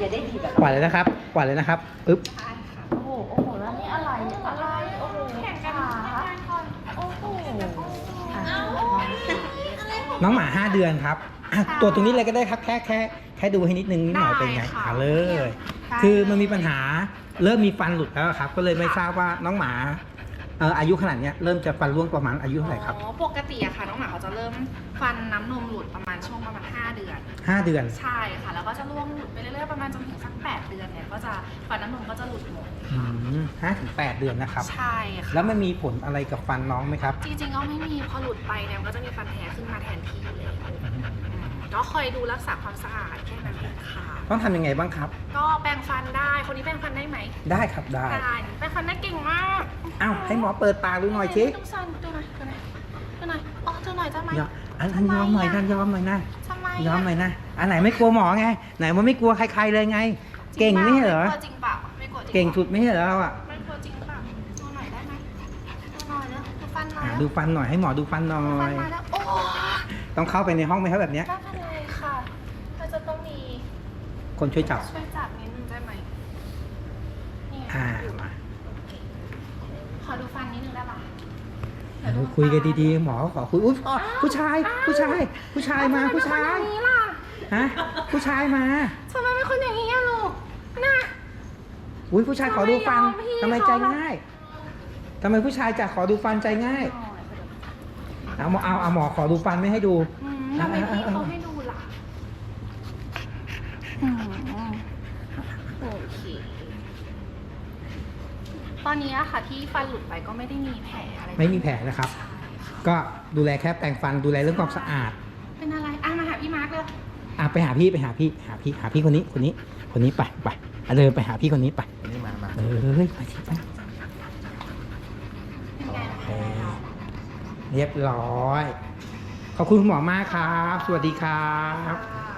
อย่าได้ดีแบบกวาดเลยนะครับกวาดเลยนะครับอึ๊บใช่ค่ะโอ้โหโอ้โหแล้วนี่อะไรอะไรโอ้โหแข่งกันโอ้โหอะน้องหมาห้าเดือนครับอะตัวตรงนี้เลยก็ได้ครับแค่แค่แค่ดูให้นิดนึงนิดหน่อยเป็นไงได้ค่ะอะเลยได้คือมันมีปัญหาเริ่มมีฟันหลุดแล้วครับ ก็เลยไม่ทราบว่าน้องหมา เอ่ออายุขนาดเนี้ยเริ่มจะฟันร่วงประมาณอายุเท่าไหร่ครับ อ๋อปกติอะค่ะน้องหมาเขาจะเริ่มฟันน้ำนมหลุดประมาณช่วงประมาณ 5 เดือนห้าเดือน ใช่ค่ะ แล้วก็จะร่วงหลุดไปเรื่อยๆประมาณจนถึงสัก 8 เดือนเนี่ยก็จะฟันน้ำนมก็จะหลุดหมดอืมห้าถึงแปดเดือนนะครับ ใช่ค่ะ แล้วมันมีผลอะไรกับฟันน้องไหมครับ จริงๆก็ไม่มีพอหลุดไปเนี่ยมันก็จะมีฟันแท้ขึ้นมาแทนที่เลยอืมก็คอยดูรักษาความสะอาดแค่นั้นเองค่ะ ต้องทำยังไงบ้างครับ ก็แปรงฟันได้ คนนี้แปรงฟันได้ไหม ได้ครับได้ ได้แปรงฟันได้เก่งมากอ้าว ให้หมอเปิดปากดูหน่อยสิต้องสั่นดูหน่อยดูหน่อยดูหน่อยอ๋อดูหน่อยได้ไหมยอมอันอันยอมหน่อยนะยอมหน่อยนะทำไมะยอมหน่อยนะอันไหนไม่กลัวหมอไง ไหนมันไม่กลัวใครๆเลยไง เก่งไม่ใช่เหรอไม่กลัวจริงเปล่าไม่กลัวจริงเก่งสุดไม่ใช่เหรอเราอะไม่กลัวจริงเปล่าดูหน่อยได้ไหมดูหน่อยนะดูฟันหน่อยอะนะดูฟันหน่อยให้หมอดูฟันหน่อฟันยมาแล้วโอ้ต้องเข้าไปในห้องไหมครับแบบเนี้ยได้เลยค่ะเราจะต้องมีคนช่วยจับช่วยจับนิดนึงได้ไหมนี่อ่ามาขอดูฟั นนิดนึงได้ปะเดี๋ยวคุยกันดีๆ หมอขอคุยอุ้ยอ๋อผู้ชาย ผู้ชาย ผู้ชายมาผู้ชาย ทำไมเป็นคนอย่างนี้ล่ะฮะ ผู้ชายมา ทำไมเป็นคนอย่างนี้อะลูกน่ะ อุ้ยผู้ชายขอดูฟันทำไมยอมพี่ทำไมใจเขาล่ะง่ายทำไมผู้ชายจะขอดูฟันใจง่าย เอาหมอเอาเอาหมอขอดูฟันไม่ให้ดู อืมทำไมพี่เขาให้ดูล่ะอืมโอเค ตอนนี้อะค่ะที่ฟันหลุดไปก็ไม่ได้มีแผลอะไรไม่มีแผลนะครับ ก็ดูแลแค่แปรงฟันดูแลเรื่องความสะอาด เป็นอะไรอะมาหาพี่มาร์คเลยอะไปหาพี่ไปหาพี่หาพี่หาพี่คนนี้คนนี้คนนี้ไปไปอะเดินไปหาพี่คนนี้ไปนี่มามาเอ้ยไปสิไปเป็นไงโอนะเคเรียบร้อย ขอบคุณคุณหมอมากครับ สวัสดีครับ คะ